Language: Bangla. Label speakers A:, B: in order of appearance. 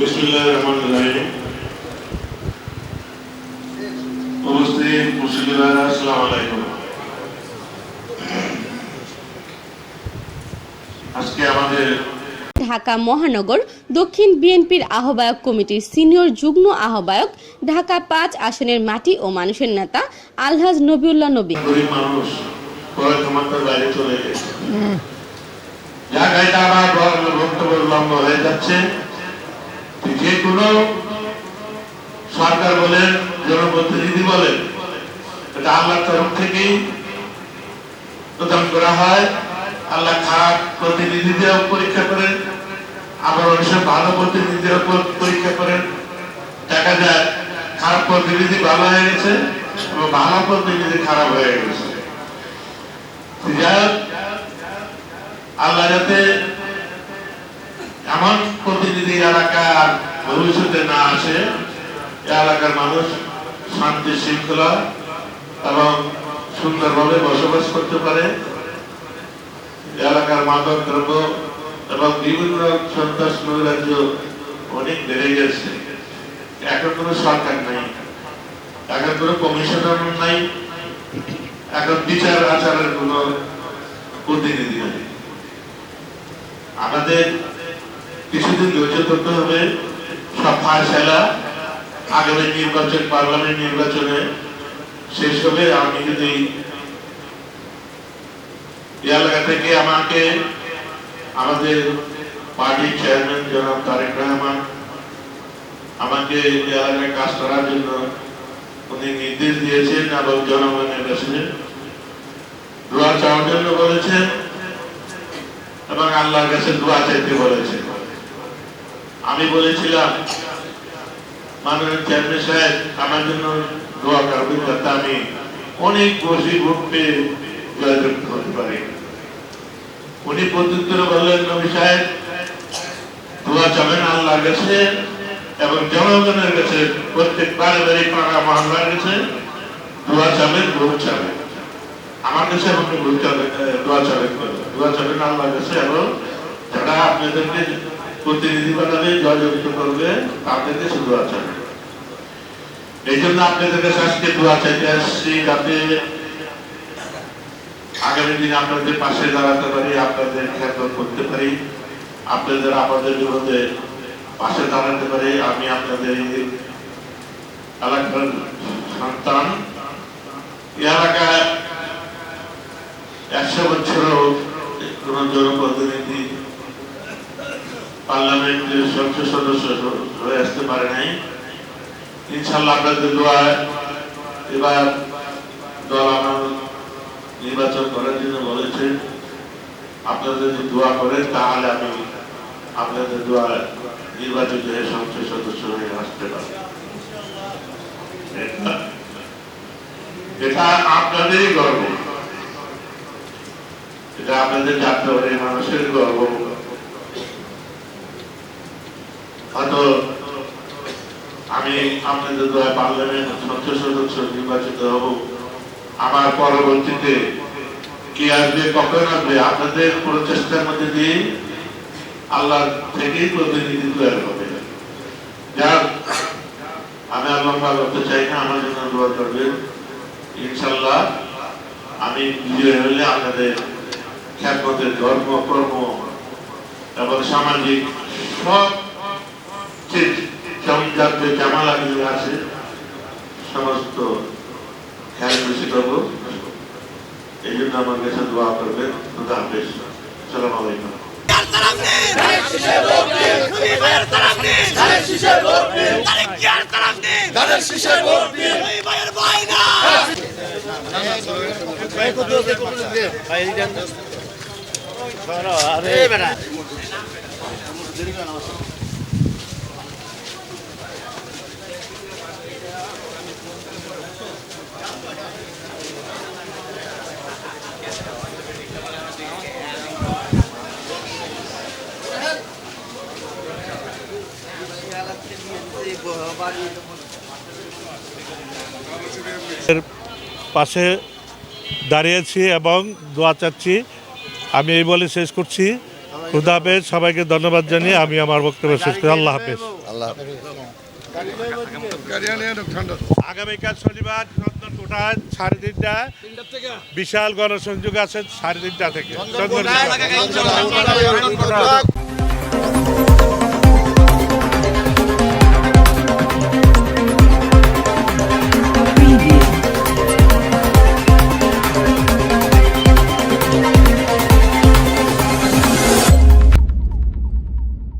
A: বিসমুল্লাহ রহমান রহিম উপস্থিত মুসলিম আসসালামু আলাইকুম আজকে আমাদের
B: ঢাকা মহানগর দক্ষিণ বিএনপির আহ্বায়ক কমিটির সিনিয়র যুগ্ম আহ্বায়ক ঢাকা পাঁচ আসনের মাটি ও মানুষের নেতা আলহাজ নবিউল্লাহ নবী।
A: মানুষ বাইরে চলে হয়ে যাচ্ছে। যে কোনো সরকার বলেন, জনপ্রতিনিধি বলেন, এটা আল্লাহর তরফ থেকেই প্রদান করা হয়। আল্লাহ খারাপ প্রতিনিধিদেরও পরীক্ষা করেন, আবার অনেক ভালো প্রতিনিধিদেরও পর- পরীক্ষা করেন। দেখা যায়, খারাপ প্রতিনিধি ভালো হয়ে গেছে এবং ভালো প্রতিনিধি খারাপ হয়ে গেছে। আল্লাহ যাতে এমন প্রতিনিধি এলাকার ভবিষ্যতে না আসে এলাকার মানুষ শান্তি শৃঙ্খলা এবং সুন্দরভাবে বসবাস করতে পারে। এলাকার মাদক দ্রব্য এবং বিভিন্ন সন্ত্রাস নৈরাজ্য অনেক বেড়ে গেছে। এখন কোনো সরকার নাই, এখন কোনো কমিশনার নাই, এখন বিচার আচারের কোনো প্রতিনিধি নেই। আমাদের কিছুদিন ধৈর্য ধরতে হবে। সব ফায়সালা আগামী নির্বাচন, পার্লামেন্ট নির্বাচনে শেষ হবে। আমি যদি এলাকা থেকে আমাকে, আমাদের পার্টির চেয়ারম্যান জনাব তারেক রহমান আমাকে এলাকায় কাজ করার জন্য উনি নির্দেশ দিয়েছেন এবং জনগণের কাছে দোয়া চাওয়ার জন্য বলেছেন এবং আল্লাহর কাছে দোয়া চাইতে বলেছেন। আমি বলেছিলাম, মাননীয় চেয়ারম্যান সাহেব, আমার জন্য দোয়া করবেন যাতে আমি অনেক বসি পেয়ে জয়যুক্ত হতে পারি উনি প্রত্যুত্তরে বললেন, নবী সাহেব, দোয়া চাবেন আল্লাহর কাছে এবং জনগণের কাছে, প্রত্যেক বারে বারে পাড়া মহল্লার কাছে দোয়া চাবেন ভোট চাবেন আমার কাছে আপনি ভোট চাবেন দোয়া চাবেন। দোয়া চাবেন আল্লাহর কাছে এবং যারা আপনাদেরকে প্রতিনিধি বানাবে করবে আপনাদের আগামী দিনে আপনাদের পাশে দাঁড়াতে পারি, আপনাদের খ্যাত করতে পারি পাশে দাঁড়াতে পারি। আমি আপনাদের সন্তান। এলাকায় একশো বছরও কোন জনপ্রতিনিধি পার্লামেন্টের সংসদ সদস্য হয়ে আসতে পারে নাই। ইনশাল্লাহ আপনাদের দোয়ায় এবার দল আমার নির্বাচন করার জন্য বলেছে আপনারা যদি দোয়া করেন তাহলে আমি আপনাদের দোয়া নির্বাচিত হয়ে সংসদ সদস্য হয়ে আসতে পারি এটা- আপনাদেরই গর্ব। এটা আপনাদের জাতীয় মানুষের গর্ব। হয়তো আমি আপনাদের দোয়া পার্লামেন্ট সংসদ সদস্য নির্বাচিত হব। আমার পরবর্তীতে কি আসবে, কখন আসবে, আপনাদের প্রচেষ্টার মধ্যে দিয়ে আল্লাহ থেকেই প্রতিনিধি তৈরি হবে। যার আমি আর লম্বা করতে চাই না, আমার জন্য দোয়া করবেন। ইনশাল্লাহ আমি বিজয় হলে আপনাদের খ্যাতমতের ধর্ম, কর্ম এবং সামাজিক সব যে জাতীয় জামালাগুলি আছে সমস্ত খেয়াল বেশি করব। এই জন্য আমার কাছে দোয়া করবেন। খুদা হাফেজ। সালাম আলাইকুম।
C: ধানের শীষে ভোট দিন
D: এর পাশে দাঁড়িয়েছি এবং দোয়া চাচ্ছি। আমি এই বলে শেষ করছি। খুদা হাফেজ সবাইকে ধন্যবাদ জানিয়ে আমি আমার বক্তব্য শেষ করি। আল্লাহ হাফেজ।
C: আল্লাহ
A: আগামীকাল শনিবার চন্দন কোটায় সাড়ে তিনটা। বিশাল গণসংযোগ আছে সাড়ে তিনটা থেকে।